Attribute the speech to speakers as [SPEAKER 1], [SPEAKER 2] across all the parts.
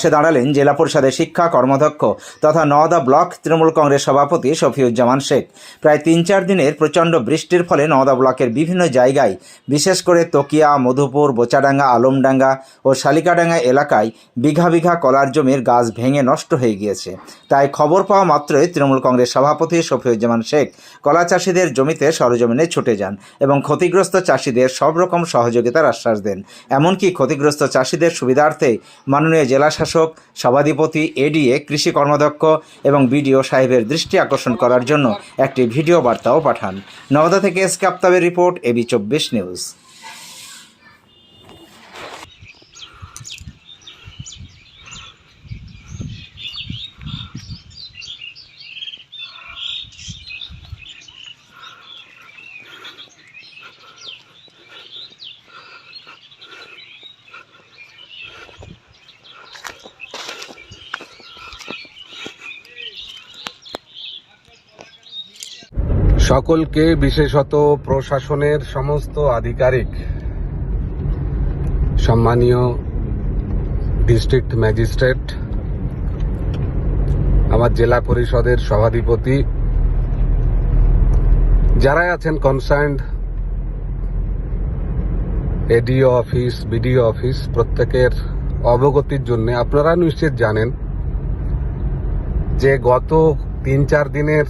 [SPEAKER 1] পাশে দাঁড়ালেন জেলা পরিষদের শিক্ষা কর্মাধ্যক্ষ তথা নওদা ব্লক তৃণমূল কংগ্রেস সভাপতি শফিউজ্জামান শেখ। প্রায় তিন চার দিনের প্রচণ্ড বৃষ্টির ফলে নওদা ব্লকের বিভিন্ন জায়গায়, বিশেষ করে তকিয়া, মধুপুর, বোচাডাঙ্গা, আলমডাঙ্গা ও শালিকাডাঙ্গা এলাকায় বিঘা বিঘা কলার জমির গাছ ভেঙে নষ্ট হয়ে গিয়েছে। তাই খবর পাওয়া মাত্রই তৃণমূল কংগ্রেস সভাপতি শফিউজ্জামান শেখ কলা চাষিদের জমিতে সরজমিনে ছুটে যান এবং ক্ষতিগ্রস্ত চাষিদের সব রকম সহযোগিতার আশ্বাস দেন। এমনকি ক্ষতিগ্রস্ত চাষিদের সুবিধার্থে মাননীয় জেলাশাসক সভাধিপতি, এডিএ, কৃষি কর্মাধ্যক্ষ এবং বিডিও সাহেবের দৃষ্টি আকর্ষণ করার জন্য একটি ভিডিও বার্তাও পাঠান। নওদা থেকে এস কাপ্তাবের রিপোর্ট এবি চব্বিশ নিউজ।
[SPEAKER 2] সকলকে, বিশেষত প্রশাসনের সমস্ত আধিকারিক, সম্মানীয় ডিস্ট্রিক্ট ম্যাজিস্ট্রেট, আমার জেলা পরিষদের সভাধিপতি, যারাই আছেন concerned ADO office BDO office প্রত্যেকের অবগতির জন্য আপনারা নিশ্চিত জানেন যে গত তিন চার দিনের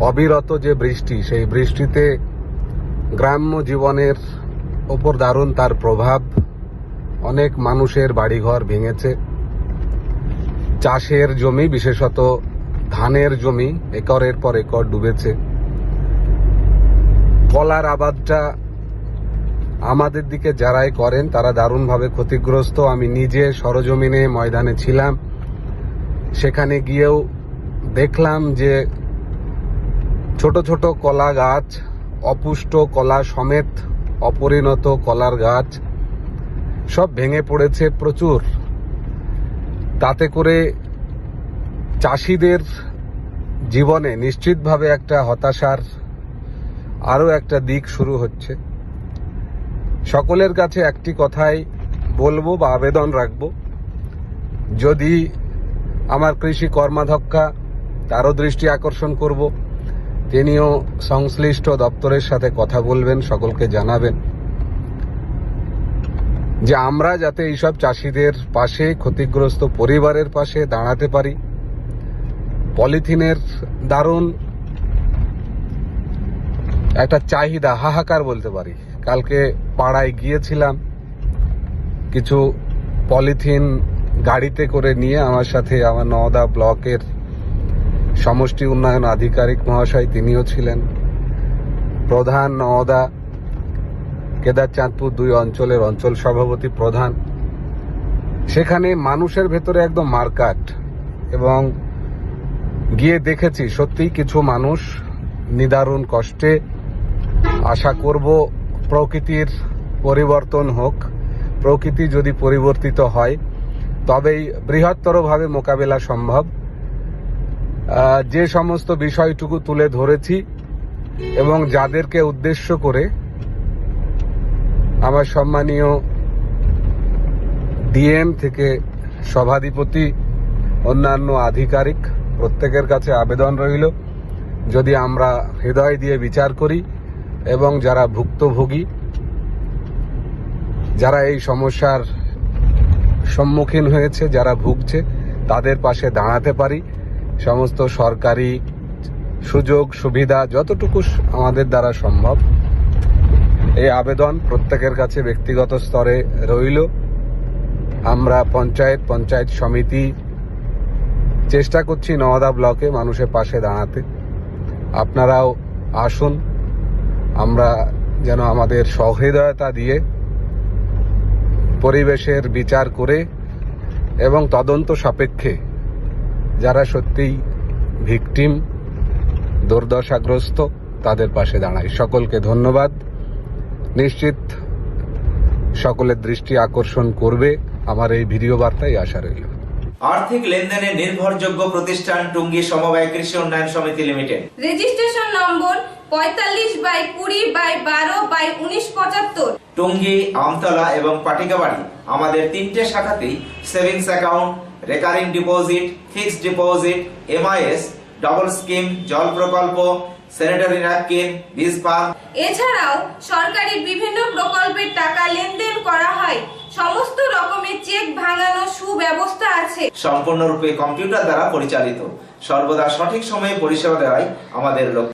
[SPEAKER 2] অবিরত যে বৃষ্টি, সেই বৃষ্টিতে গ্রাম্য জীবনের ওপর দারুণ তার প্রভাব। অনেক মানুষের বাড়িঘর ভেঙেছে। চাষের জমি, বিশেষত ধানের জমি, একরের পর একর ডুবেছে। কলার আবাদটা আমাদের দিকে যারাই করেন, তারা দারুণভাবে ক্ষতিগ্রস্ত। আমি নিজে সরজমিনে ময়দানে ছিলাম। সেখানে গিয়েও দেখলাম যে ছোট ছোট কলা গাছ, অপুষ্ট কলা সমেত অপরিণত কলার গাছ, সব ভেঙে পড়েছে প্রচুর। তাতে করে চাষিদের জীবনে নিশ্চিতভাবে একটা হতাশার আরও একটা দিক শুরু হচ্ছে। সকলের কাছে একটি কথাই বলব বা আবেদন রাখব, যদি আমার কৃষি কর্মাধ্যক্ষা তারও দৃষ্টি আকর্ষণ করব তিনিও সংশ্লিষ্ট দপ্তরের সাথে কথা বলবেন, সকলকে জানাবেন যে আমরা যাতে এইসব চাষিদের পাশে, ক্ষতিগ্রস্ত পরিবারের পাশে দাঁড়াতে পারি। পলিথিনের দারুণ একটা চাহিদা, হাহাকার বলতে পারি। কালকে পাড়ায় গিয়েছিলাম, কিছু পলিথিন গাড়িতে করে নিয়ে আমার সাথে আমার নওদা ব্লকের সমষ্টি উন্নয়ন আধিকারিক মহাশয় তিনিও ছিলেন। প্রধান নওদা, কেদারচাঁদপুর দুই অঞ্চলের অঞ্চল সভাপতি প্রধান। সেখানে মানুষের ভেতরে একদম মার্কাট এবং গিয়ে দেখেছি, সত্যিই কিছু মানুষ নিদারুণ কষ্টে আশা করব প্রকৃতির পরিবর্তন হোক। প্রকৃতি যদি পরিবর্তিত হয়, তবেই বৃহত্তরভাবে মোকাবেলা সম্ভব। যে সমস্ত বিষয়টুকু তুলে ধরেছি এবং যাদেরকে উদ্দেশ্য করে আমার সম্মানীয় ডিএম থেকে সভাধিপতি, অন্যান্য আধিকারিক প্রত্যেকের কাছে আবেদন রইল। যদি আমরা হৃদয় দিয়ে বিচার করি এবং যারা ভুক্তভোগী, যারা এই সমস্যার সম্মুখীন হয়েছে, যারা ভুগছে, তাদের পাশে দাঁড়াতে পারি। সমস্ত সরকারি সুযোগ, সুবিধা যতটুকু আমাদের দ্বারা সম্ভব, এই আবেদন প্রত্যেকের কাছে ব্যক্তিগত স্তরে রইল। আমরা পঞ্চায়েত পঞ্চায়েত সমিতি চেষ্টা করছি নওদা ব্লকে মানুষের পাশে দাঁড়াতে। আপনারাও আসুন। আমরা যেন আমাদের সহৃদয়তা দিয়ে পরিবেশের বিচার করে এবং তদন্ত সাপেক্ষে যারা সত্যিই ভিকটিম দুর্দশাগ্রস্ত তাদের পাশে দাঁড়াই সকলকে ধন্যবাদ। নিশ্চিত সকলের দৃষ্টি আকর্ষণ করবে। আমার এই ভিডিও বার্তায় আশা রইল।
[SPEAKER 1] আর্থিক লেনদেনে নির্ভরযোগ্য প্রতিষ্ঠান টুঙ্গি সমবায় কৃষি উন্নয়ন সমিতি লিমিটেড।
[SPEAKER 3] রেজিস্ট্রেশন নম্বর পঁয়তাল্লিশ বাই কুড়ি বাই বারো বাই উনিশ পঁচাত্তর।
[SPEAKER 1] টুঙ্গি আমতলা এবং পাটিকাবাড়ি আমাদের তিনটে শাখাতেই savings account recurring deposit fixed deposit MIS double scheme জল প্রকল্প স্যানিটারি ন্যাপকিন বীজ পাম্প
[SPEAKER 3] এছাড়াও সরকারি বিভিন্ন প্রকল্পের টাকা লেনদেন করা হয়। সমস্ত রকমের চেক ভাঙানো সুব্যবস্থা আছে।
[SPEAKER 1] সম্পূর্ণরূপে কম্পিউটার দ্বারা পরিচালিত। সর্বদা সঠিক সময়ে পরিষেবা দেওয়াই আমাদের লক্ষ্য।